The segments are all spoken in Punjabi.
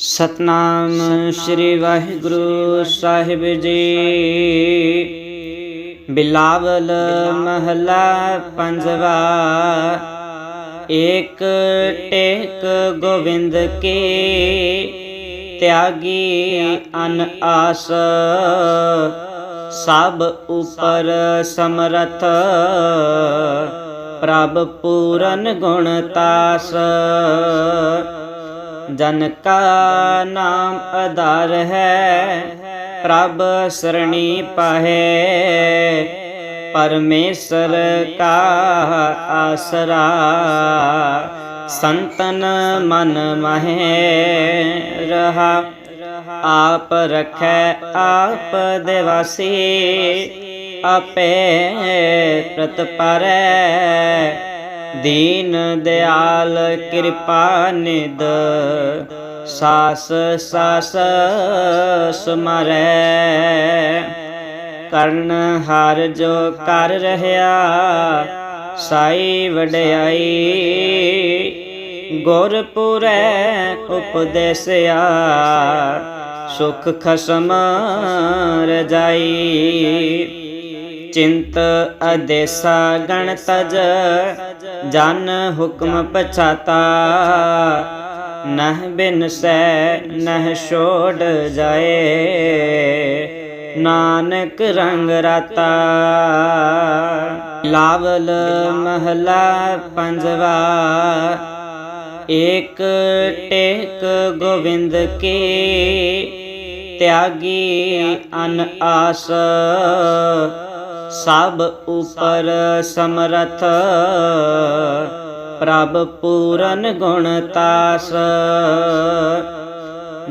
ਸਤਨਾਮ ਸ੍ਰੀ ਵਾਹਿਗੁਰੂ ਸਾਹਿਬ ਜੀ। ਬਿਲਾਵਲ ਮਹਲਾ ਪੰਜਵਾ। ਏਕ ਟੇਕ ਗੋਵਿੰਦ ਕੀ। ਤਿਆਗੀ ਅਨ ਆਸ। ਸਭ ਉਪਰ ਸਮਰਥ। ਪ੍ਰਭ ਪੂਰਨ ਗੁਣ ਤਾਸ। ਜਨ ਕਾ ਨਾਮ ਆਧਾਰ ਹੈ, ਪ੍ਰਭ ਸਰਣੀ ਪਾਹੇ। ਪਰਮੇਸ਼ਰ ਕਾ ਆਸਰਾ, ਸੰਤਨ ਮਨ ਮਹੇ ਰਹਾ। ਆਪ ਰਖੈ ਆਪ ਦੇਵਾਸੀ, ਆਪੇ ਪ੍ਰਤਪਰੈ। ਦੀਨ ਦਿਆਲ ਕਿਰਪਾ ਨਿਦ ਸਾਸ ਸਾਸ ਸੁਮਰੈ। ਕਰਨ ਹਰ ਜੋ ਕਰ ਰਹਾ, ਸਾਈ ਵਡਿਆਈ। ਗੁਰਪੁਰੈ ਉਪਦੇਸਿਆ, ਸੁਖ ਖਸਮ ਰਜਾਈ। ਚਿੰਤ ਅਦੇਸਾ ਗਣ ਤਜ ਜਨ ਹੁਕਮ ਪਛਾਤਾ। ਨਹ ਬਿਨ ਸੈ, ਨਹ ਛੋੜ ਜਾਏ। ਨਾਨਕ ਰੰਗ ਰਾਤਾ। ਲਾਵਲ ਮਹਲਾ ਪੰਜਵਾ। ਏਕ ਟੇਕ ਗੋਵਿੰਦ ਕੇ, ਤਿਆਗੀ ਅਨ ਆਸ। ਸਭ ਉਪਰ ਸਮਰਥ, ਪ੍ਰਭ ਪੂਰਨ ਗੁਣ ਤਾਸ।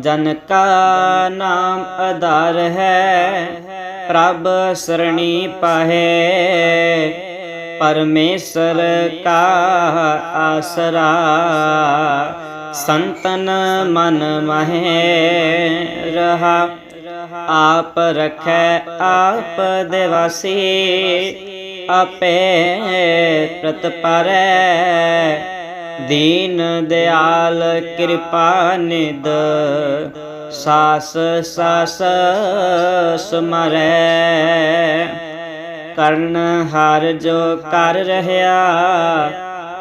ਜਨ ਕਾ ਨਾਮ ਆਧਾਰ ਹੈ, ਪ੍ਰਭ ਸਰਣੀ ਪਾਹੇ। ਪਰਮੇਸ਼ਰ ਕਾ ਆਸਰਾ, ਸੰਤਨ ਮਨ ਮਹੇ ਰਹਾ। ਆਪ ਰਖੈ ਆਪ ਦੇਵਾਸੀ ਆਪੇ ਪ੍ਰਤਪਰੈ ਦੀਨ ਦਿਆਲ ਕਿਰਪਾ ਨਿਦ ਸਾਸ ਸਾਸ ਸੁਮਰੈ। ਕਰਨ ਹਰ ਜੋ ਕਰ ਰਹਾ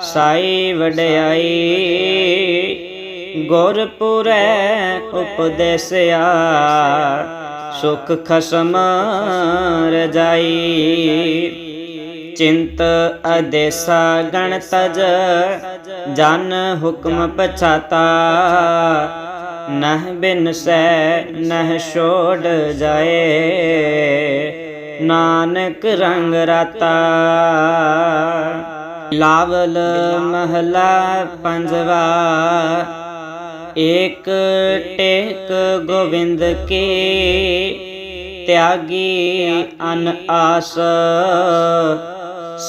ਸਾਈ ਵਡਿਆਈ ਗੁਰਪੁਰੈ ਉਪਦੇਸਿਆ, ਸੁਖ ਖਸਮ ਰਜਾਈ। ਚਿੰਤ ਅਦੇਸਾ ਗਣ ਤਜ, ਜਨ ਹੁਕਮ ਪਛਾਤਾ। ਨਹ ਬਿਨ ਸੈ ਨਹ ਛੋੜ ਜਾਏ, ਨਾਨਕ ਰੰਗ ਰਾਤਾ। ਲਾਵਲ ਮਹਲਾ ਪੰਜਵਾ ਏਕ ਟੇਕ ਗੋਵਿੰਦ ਕੀ, ਤਿਆਗੀ ਅਨ ਆਸ।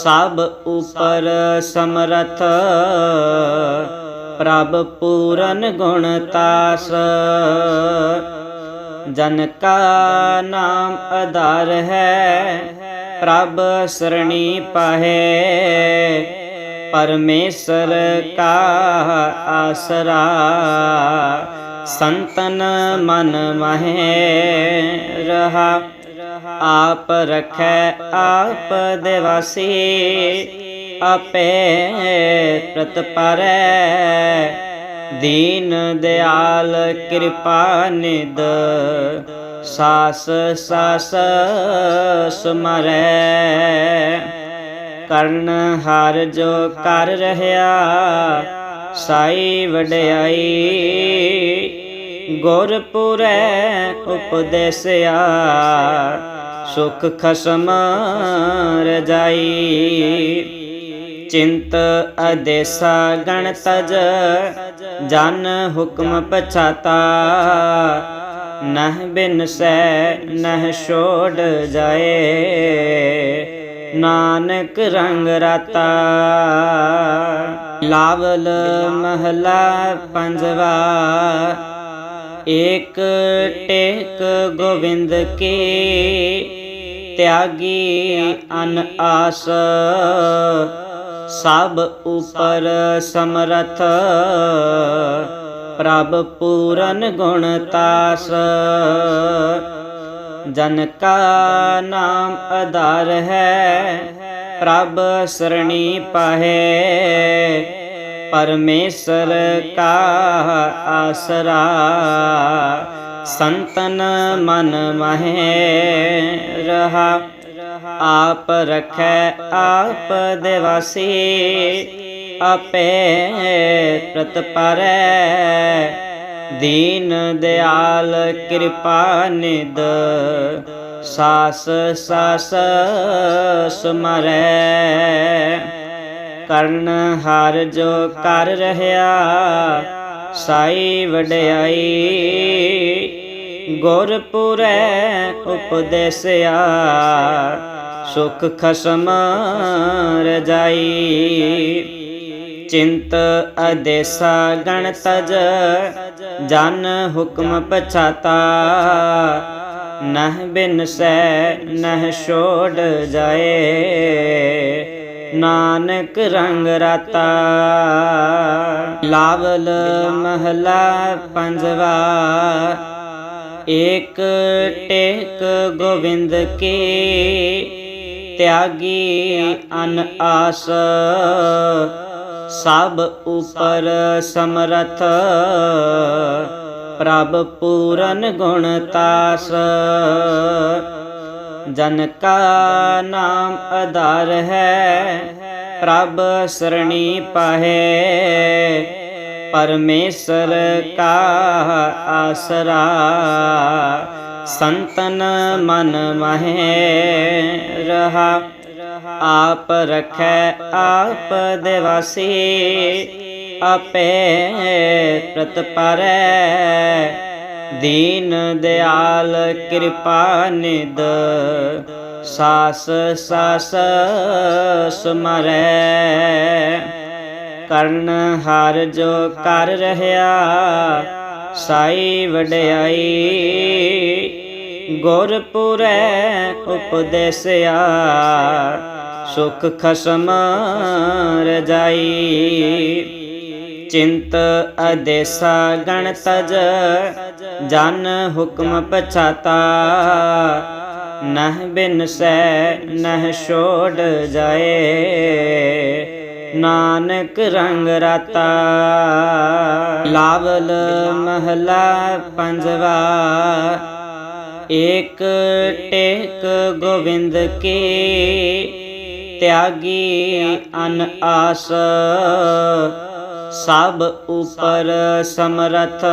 ਸਭ ਉਪਰ ਸਮਰਥ, ਪ੍ਰਭ ਪੂਰਨ ਗੁਣ ਤਾਸ। ਜਨ ਕਾ ਨਾਮ ਆਧਾਰ ਹੈ, ਪ੍ਰਭ ਸਰਣੀ ਪਾਹੇ। ਪਰਮੇਸ਼ਰ ਕਾ ਆਸਰਾ ਸੰਤਨ ਮਨ ਮਹੇ ਰਹਾ ਆਪ ਰਖੈ ਆਪ ਦੇਵਾਸੀ ਆਪੇ ਪ੍ਰਤਪਰੈ ਦੀਨ ਦਿਆਲ ਕਿਰਪਾ ਨਿਦ ਸਾਸ ਸਾਸ ਸੁਮਰੈ ਕਰਨ ਹਰ ਜੋ ਕਰ ਰਹਾ ਸਾਈ ਵਡਿਆਈ ਗੁਰਪੁਰੈ ਉਪਦੇਸਿਆ। ਸੁਖ ਖਸਮ ਰਜਾਈ। ਚਿੰਤ ਅਦੇਸਾ ਗਣ ਤਜ ਜਨ ਹੁਕਮ ਪਛਾਤਾ। ਨਹ ਬਿਨ ਸੈ ਨਹ ਛੋੜ ਜਾਏ। ਨਾਨਕ ਰੰਗ ਰਾਤਾ। ਲਾਵਲ ਮਹਲਾ ਪੰਜਵਾ। ਏਕ ਟੇਕ ਗੋਵਿੰਦ ਕੀ। ਤਿਆਗੀ ਅਨ ਆਸ। ਸਭ ਉਪਰ ਸਮਰਥ। ਪ੍ਰਭ ਪੂਰਨ ਗੁਣ ਤਾਸ। ਜਨ ਕਾ ਨਾਮ ਆਧਾਰ ਹੈ, ਪ੍ਰਭ ਸਰਣੀ ਪਾਹੇ। ਪਰਮੇਸ਼ਰ ਕਾ ਆਸਰਾ, ਸੰਤਨ ਮਨ ਮਹੇ ਰਹਾ। ਆਪ ਰਖੈ ਆਪ ਦੇਵਾਸੀ, ਆਪੇ ਪ੍ਰਤਪਰੈ। ਦੀਨ ਦਿਆਲ ਕਿਰਪਾ ਨਿਦ ਸਾਸ ਸਾਸ ਸਮਰੈ। ਕਰਨ ਹਰ ਜੋ ਕਰ ਰਹਾ ਸਾਈ ਵਡਿਆਈ। ਗੁਰਪੁਰੈ ਉਪਦੇਸਿਆ, ਸੁਖ ਖਸਮ ਰਜਾਈ। ਚਿੰਤ ਅਦੇਸਾ ਗਣ ਤਜ ਜਨ ਹੁਕਮ ਪਛਾਤਾ ਨਹ ਬਿਨਸੈ ਨਹ ਛੋੜ ਜਾਏ। ਨਾਨਕ ਰੰਗ ਰਾਤਾ। ਲਾਵਲ ਮਹਲਾ ਪੰਜਵਾ। ਏਕ ਟੇਕ ਗੋਵਿੰਦ ਕੀ। ਤਿਆਗੀ ਅਨ ਆਸ। ਸਭ ਉਪਰ ਸਮਰਥ। ਪ੍ਰਭ ਪੂਰਨ ਗੁਣ ਤਾਸ। ਜਨ ਕਾ ਨਾਮ ਆਧਾਰ ਹੈ, ਪ੍ਰਭ ਸਰਣੀ ਪਾਹੇ। ਪਰਮੇਸ਼ਰ ਕਾ ਆਸਰਾ, ਸੰਤਨ ਮਨ ਮਹੇ ਰਹਾ। ਆਪ ਰਖੈ, ਆਪ ਦੇਵਾਸੀ, ਆਪੇ ਪ੍ਰਤਪਰੈ ਦੀਨ ਦਿਆਲ ਕਿਰਪਾ ਨਿਦ, ਸਾਸ ਸਾਸ ਸਮਰੈ। ਕਰਨ ਹਰ ਜੋ ਕਰ ਰਹਾ, ਸਾਈ ਵਡਿਆਈ ਗੁਰਪੁਰੈ ਉਪਦੇਸਿਆ। ਸੁਖ ਖਸਮ ਰਜਾਈ ਚਿੰਤ ਅਦੇਸਾ ਗਣ ਤਜ, ਜਨ ਹੁਕਮ ਪਛਾਤਾ। ਨਹ ਬਿਨਸੈ ਨਹ ਛੋੜ ਜਾਏ, ਨਾਨਕ ਰੰਗ ਰਾਤਾ। ਲਾਵਲ ਮਹਲਾ ਪੰਜਵਾ, ਏਕ ਟੇਕ ਗੋਵਿੰਦ ਕੇ ਤਿਆਗੀ ਅਨ ਆਸ। ਸਭ ਉਪਰ ਸਮਰਥ।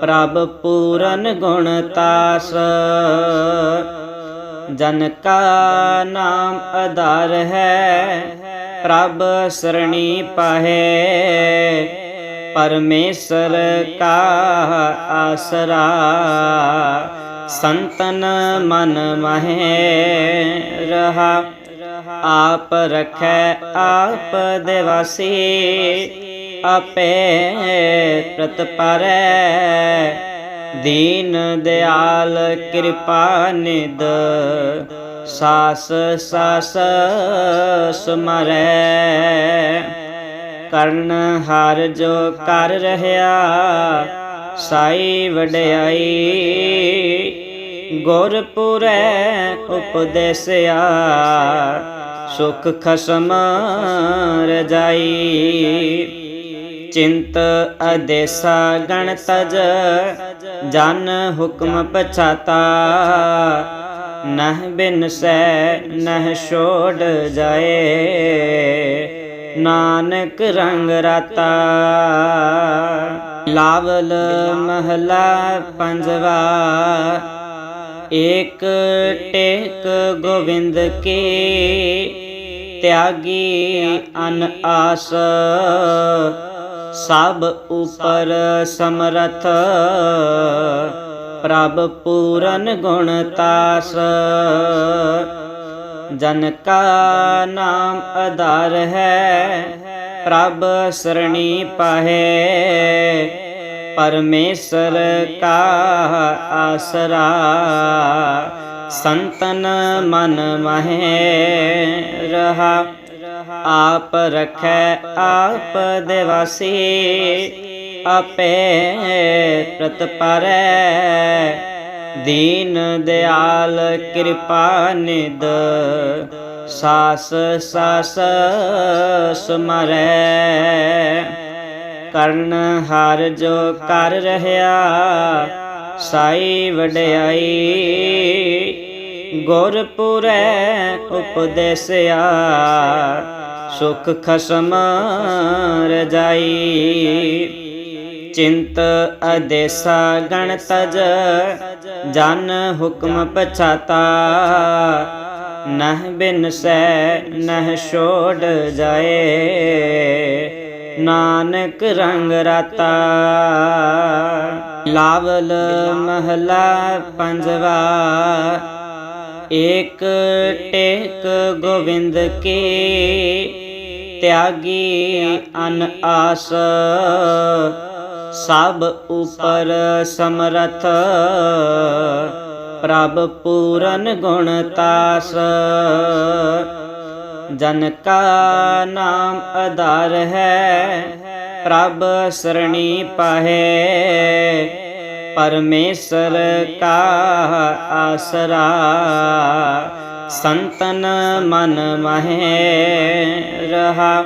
ਪ੍ਰਭ ਪੂਰਨ ਗੁਣ ਤਾਸ। ਜਨ ਕਾ ਨਾਮ ਆਧਾਰ ਹੈ, ਪ੍ਰਭ ਸਰਣੀ ਪਾਹੇ। ਪਰਮੇਸ਼ਰ ਕਾ ਆਸਰਾ। ਸੰਤਨ ਮਨ ਮਹੇ ਰਹਾ। ਆਪ ਰਖੈ, ਆਪ ਦੇਵਾਸੀ। ਆਪੇ ਪ੍ਰਤਪਰੈ ਦੀਨ ਦਿਆਲ ਕਿਰਪਾ ਨਿਦ। ਸਾਸ ਸਾਸ ਸਮਰੈ। ਕਰਨ ਹਰ ਜੋ ਕਰ ਰਹਾ ਸਾਈ ਵਡਿਆਈ, ਗੁਰਪੁਰੈ ਉਪਦੇਸਿਆ, ਸੁਖ ਖਸਮ ਰਜਾਈ। ਚਿੰਤ ਅਦੇਸਾ ਗਣ ਤਜ, ਜਨ ਹੁਕਮ ਪਛਾਤਾ। ਨਹ ਬਿਨ ਸੈ ਨਹ ਛੋੜ ਜਾਏ, ਨਾਨਕ ਰੰਗ ਰਾਤਾ। ਲਾਵਲ ਮਹਲਾ ਪੰਜਵਾ। ਏਕ ਟੇਕ ਗੋਵਿੰਦ ਕੀ। ਤਿਆਗੀ ਅਨ ਆਸ। ਸਭ ਉਪਰ ਸਮਰਥ। ਪ੍ਰਭ ਪੂਰਨ ਗੁਣ ਤਾਸ। ਜਨ ਕਾ ਨਾਮ ਆਧਾਰ ਹੈ। ਪ੍ਰਭ ਸਰਣੀ ਪਾਹੇ, ਪਰਮੇਸ਼ਰ ਕਾ ਆਸਰਾ। ਸੰਤਨ ਮਨ ਮਹੇ ਰਹਾ, ਆਪ ਰਖੈ ਆਪ ਦੇਵਾਸੀ, ਆਪੇ ਪ੍ਰਤਪਰੈ ਦੀਨ ਦਿਆਲ ਕਿਰਪਾ ਨਿਦ ਸਾਸ ਸਾਸ ਸਮਰੈ। ਕਰਨ ਹਰ ਜੋ ਕਰ ਰਹਾ, ਸਾਈ ਵਡਿਆਈ। ਗੁਰਪੁਰੈ ਉਪਦੇਸਿਆ, ਸੁਖ ਖਸਮ ਰਜਾਈ। ਚਿੰਤ ਅਦੇਸਾ ਗਣ ਤਜ, ਜਨ ਹੁਕਮ ਪਛਾਤਾ। ਨਹ ਬਿਨਸੈ ਨਹ ਛੋੜ ਜਾਏ। ਨਾਨਕ ਰੰਗ ਰਾਤਾ। ਲਾਵਲ ਮਹਲਾ ਪੰਜਵਾ। ਏਕ ਟੇਕ ਗੋਵਿੰਦ ਕੀ। ਤਿਆਗੀ ਅਨ ਆਸ। ਸਭ ਉਪਰ ਸਮਰਥ। ਪ੍ਰਭ ਪੂਰਨ ਗੁਣ ਤਾਸ। ਜਨ ਕਾ ਨਾਮ ਆਧਾਰ ਹੈ, ਪ੍ਰਭ ਸਰਣੀ ਪਾਹੇ। ਪਰਮੇਸ਼ਰ ਕਾ ਆਸਰਾ, ਸੰਤਨ ਮਨ ਮਹੇ ਰਹਾ।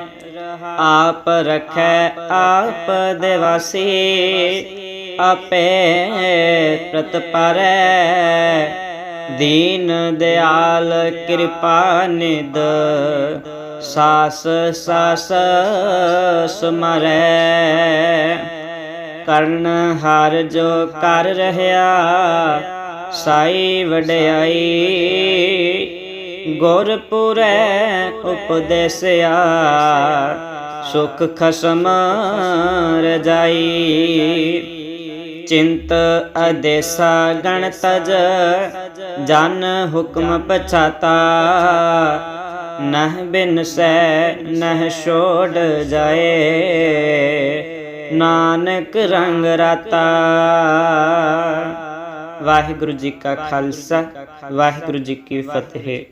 ਆਪ ਰਖੈ ਆਪ ਦੇਵਾਸੀ ਆਪੇ ਪ੍ਰਤਪਰੈ ਦੀਨ ਦਿਆਲ ਕਿਰਪਾ ਨਿਦ। ਸਾਸ ਸਾਸ ਸਮਰੈ। ਕਰਨ ਹਰ ਜੋ ਕਰ ਰਹਾ, ਸਾਈ ਵਡਿਆਈ। ਗੁਰਪੁਰੈ ਉਪਦੇਸਿਆ, ਸੁਖ ਖਸਮ ਰਜਾਈ। ਚਿੰਤ ਅਦੇਸਾ ਗਣ ਤਜ, ਜਨ ਹੁਕਮ ਪਛਾਤਾ। ਨਹ ਬਿਨ ਸੈ, ਨਹ ਛੋੜ ਜਾਏ। ਨਾਨਕ ਰੰਗ ਰਾਤਾ। ਵਾਹਿਗੁਰੂ ਜੀ ਕਾ ਖਾਲਸਾ, ਵਾਹਿਗੁਰੂ ਜੀ ਕੀ ਫਤਿਹ।